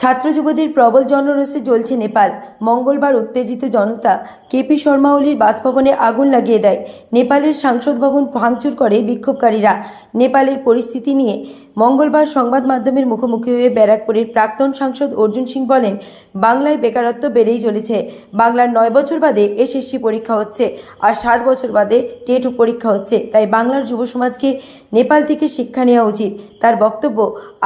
ছাত্র যুবদের প্রবল জনরোষে জ্বলছে নেপাল। মঙ্গলবার উত্তেজিত জনতা কেপি শর্মা ওলির বাসভবনে আগুন লাগিয়ে দেয়। নেপালের সাংসদ ভবন ভাঙচুর করে বিক্ষোভকারীরা। নেপালের পরিস্থিতি নিয়ে মঙ্গলবার সংবাদ মাধ্যমের মুখোমুখি হয়ে ব্যারাকপুরের প্রাক্তন সাংসদ অর্জুন সিং বলেন, বাংলায় বেকারত্ব বেড়েই চলেছে। বাংলার নয় বছর বাদে এসএসসি পরীক্ষা হচ্ছে আর সাত বছর বাদে টেট পরীক্ষা হচ্ছে। তাই বাংলার যুব সমাজকে নেপাল থেকে শিক্ষা নেওয়া উচিত। তার বক্তব্য,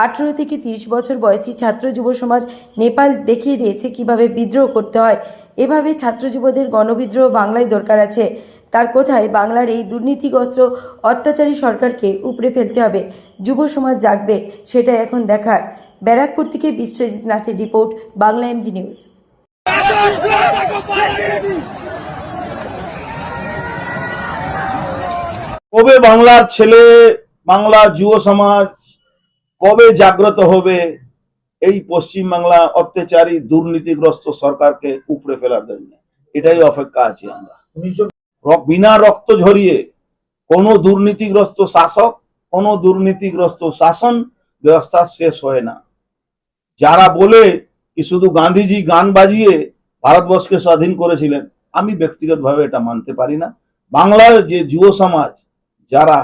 আঠেরো থেকে তিরিশ বছর বয়সী ছাত্র যুব সমাজ নেপাল দেখিয়ে দিয়েছে কীভাবে বিদ্রোহ করতে হয়। এভাবে ছাত্র যুবদের গণবিদ্রোহ বাংলায় দরকার আছে। তার কোথায় বাংলার এই দুর্নীতিগ্রস্ত অত্যাচারী সরকারকে উপড়ে ফেলতে হবে। যুব সমাজ জাগবে সেটা এখন দেখার। ব্যারাকপুর থেকে বিশ্বজিৎ নাথের রিপোর্ট, বাংলা এমজি নিউজ। কবে বাংলার ছেলে বাংলা যুব সমাজ কবে জাগ্রত হবে? এই পশ্চিম বাংলা অত্যাচারী দুর্নীতিগ্রস্ত সরকারকে উপড়ে ফেলার জন্য। এটাই অপেক্ষা আছি আমরা। বিনা রক্ত ঝরিয়ে কোনো দুর্নীতিগ্রস্ত শাসক, কোনো দুর্নীতিগ্রস্ত শাসন ব্যবস্থা শেষ হয় না। যারা বলে কি শুধু গান্ধীজি গান বাজিয়ে ভারতবর্ষকে স্বাধীন করেছিলেন, আমি ব্যক্তিগতভাবে এটা মানতে পারি না। বাংলার যে যুব সমাজ, যারা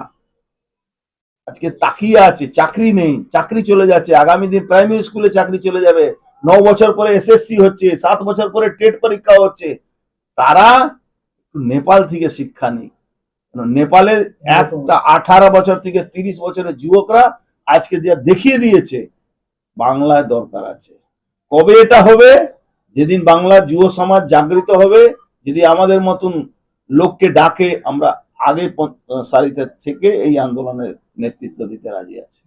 আজকে তাকিয়ে আছে, চাকরি নেই, চাকরি চলে যাচ্ছে। আগামী দিন প্রাইমারি স্কুলে চাকরি চলে যাবে। ন বছর পরে এসএসসি হচ্ছে, সাত বছর পরে টেট পরীক্ষা হচ্ছে। তারা নেপাল থেকে শিক্ষা নেই। নেপালে একটা আঠারো বছর থেকে তিরিশ বছরের যুবকরা আজকে যা দেখিয়ে দিয়েছে, বাংলায় দরকার আছে। কবে এটা হবে? যেদিন বাংলার যুব সমাজ জাগৃত হবে, যদি আমাদের মতন লোককে ডাকে, আমরা আগে সারিতে থেকে এই আন্দোলনের নেতৃত্ব দিতে রাজি আছি।